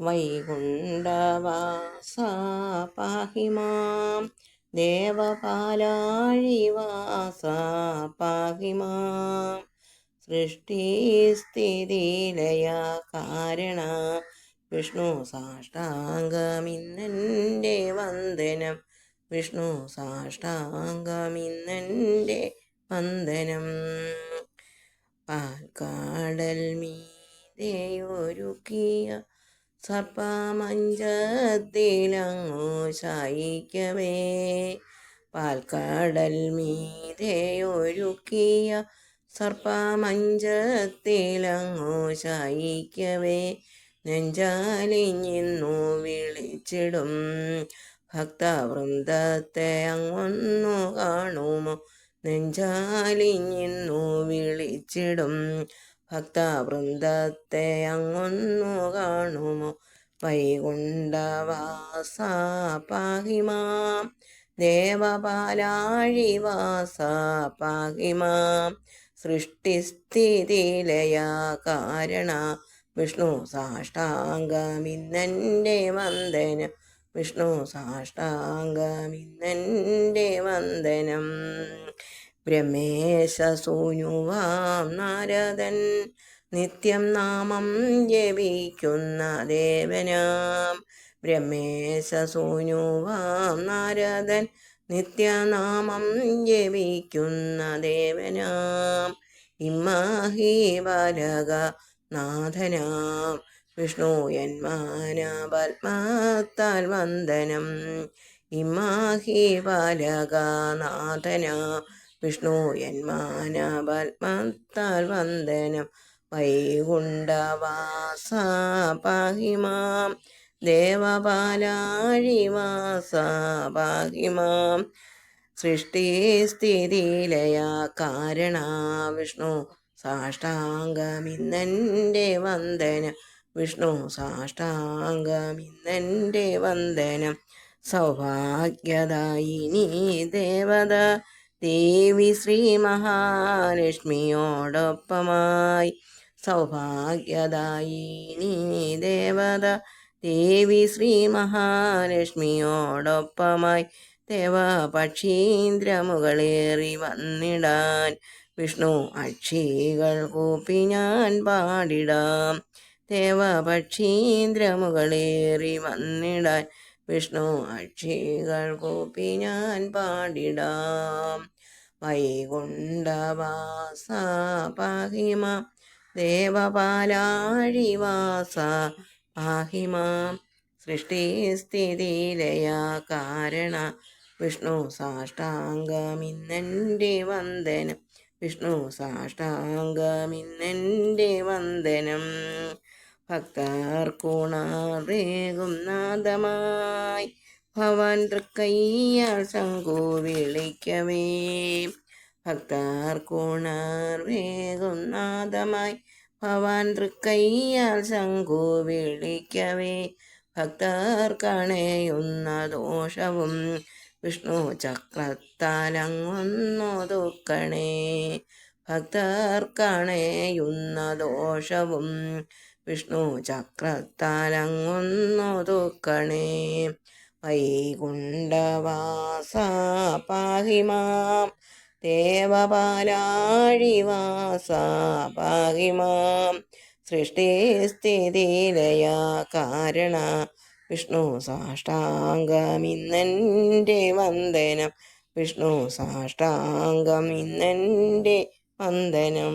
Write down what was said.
വൈകുണ്ഠവാസ പാഹി മാം ദേവപാലാഴിവാസ കാരണ. വിഷ്ണു സാഷ്ടാംഗമിന്നന്റെ വന്ദനം. വിഷ്ണു സാഷ്ടാംഗമിന്നന്റെ വന്ദനം. പാൽക്കാടൽ മീതെയൊരുക്കിയ സർപ്പമഞ്ചത്തിലങ്ങു ശായിക്കവേ പാൽക്കാടൽ മീതെയൊരുക്കിയ സർപ്പമഞ്ചത്തിലങ്ങു ശായിക്കവേ നെഞ്ചാലിഞ്ഞിന്നു വിളിച്ചിടും ഭക്തവൃന്ദത്തെ അങ്ങൊന്നു കാണുമോ? നെഞ്ചാലിഞ്ഞിന്നു വിളിച്ചിടും ഭക്തവൃന്ദത്തെ അങ്ങൊന്നു കാണുമോ? വൈകുണ്ഠവാസ പാഹിമാം ദേവപാലാഴിവാസ പാഹിമാം. സൃഷ്ടിസ്ഥിതിലയ കാരണ. വിഷ്ണു സാഷ്ടാംഗമിന്നെന്റെ വന്ദനം. വിഷ്ണു സാഷ്ടാംഗമിന്നെന്റെ വന്ദനം. ബ്രഹ്മേശ സൂനുവാം നാരദൻ നിത്യം നാമം ജപിക്കുന്ന ദേവനാം ബ്രഹ്മേശ സൂനുവാം നാരദൻ നിത്യനാമം ജപിക്കുന്ന ദേവനാം ഇമ്മാഹി ബാലക നാഥനാം വിഷ്ണുയന്മാന പത്മത്താൽ വന്ദനം ഇമാഹി ബാലക നാഥനാം വിഷ്ണു യന്മാന പത്മത്താൽ വന്ദനം. വൈകുണ്ഠവാസ പാഹിമാം ദേവപാലാഴിവാസ പാഹിമാം സൃഷ്ടിസ്ഥിതിലയ കാരണ വിഷ്ണു. സാഷ്ടാംഗമിന്നെന്റെ വന്ദനം. വിഷ്ണു സാഷ്ടാംഗമിന്നെന്റെ വന്ദനം. സൗഭാഗ്യദായിനി ദേവത ദേവി ശ്രീ മഹാലക്ഷ്മിയോടൊപ്പമായി. സൗഭാഗ്യദായിനി ദേവത. ദേവി ശ്രീ മഹാലക്ഷ്മിയോടൊപ്പമായി ദേവപക്ഷീന്ദ്രമുകളേറി വന്നിടാൻ. വിഷ്ണു അക്ഷികൾ കൂപ്പി ഞാൻ പാടിടാം. ദേവപക്ഷീന്ദ്രമുകളേറി വന്നിടാൻ. വിഷ്ണു അക്ഷികൾ കൂപ്പി ഞാൻ പാടിടാം. വൈകുണ്ഠവാസ പാഹിമ ദേവപാലാഴിവാസ പാഹിമാം. സൃഷ്ടിസ്ഥിതിലയ കാരണ വിഷ്ണു സാഷ്ടാംഗമിന്നെന്റെ വന്ദനം. വിഷ്ണു സാഷ്ടാംഗമിന്നെന്റെ വന്ദനം. ഭക്തർക്കുണറേകും നാദമായി. ഭവാൻ തൃക്കയ്യാൾ ശങ്കു വിളിക്കവേ. ഭക്താർക്കൂണാർവേകും നാദമായി. ഭവാൻ തൃക്കയ്യാൽ ശങ്കു വിളിക്കവേ. ഭക്തർ കണയുന്ന ദോഷവും വിഷ്ണു ചക്രത്താലങ്ങൊന്നൊതുക്കണേ ഭക്തർ ഭക്താർക്കണയുന്ന ദോഷവും വിഷ്ണു ചക്രത്താലങ്ങൊന്നൊതുക്കണേ. വൈകുണ്ഠവാസ പാഹിമാം ദേവപാലാഴിവാസ പാഹിമാം സൃഷ്ടിസ്ഥിതിലയ കാരണ വിഷ്ണു സാഷ്ടാംഗമിന്നെന്റെ വന്ദനം. വിഷ്ണു സാഷ്ടാംഗമിന്നെന്റെ വന്ദനം.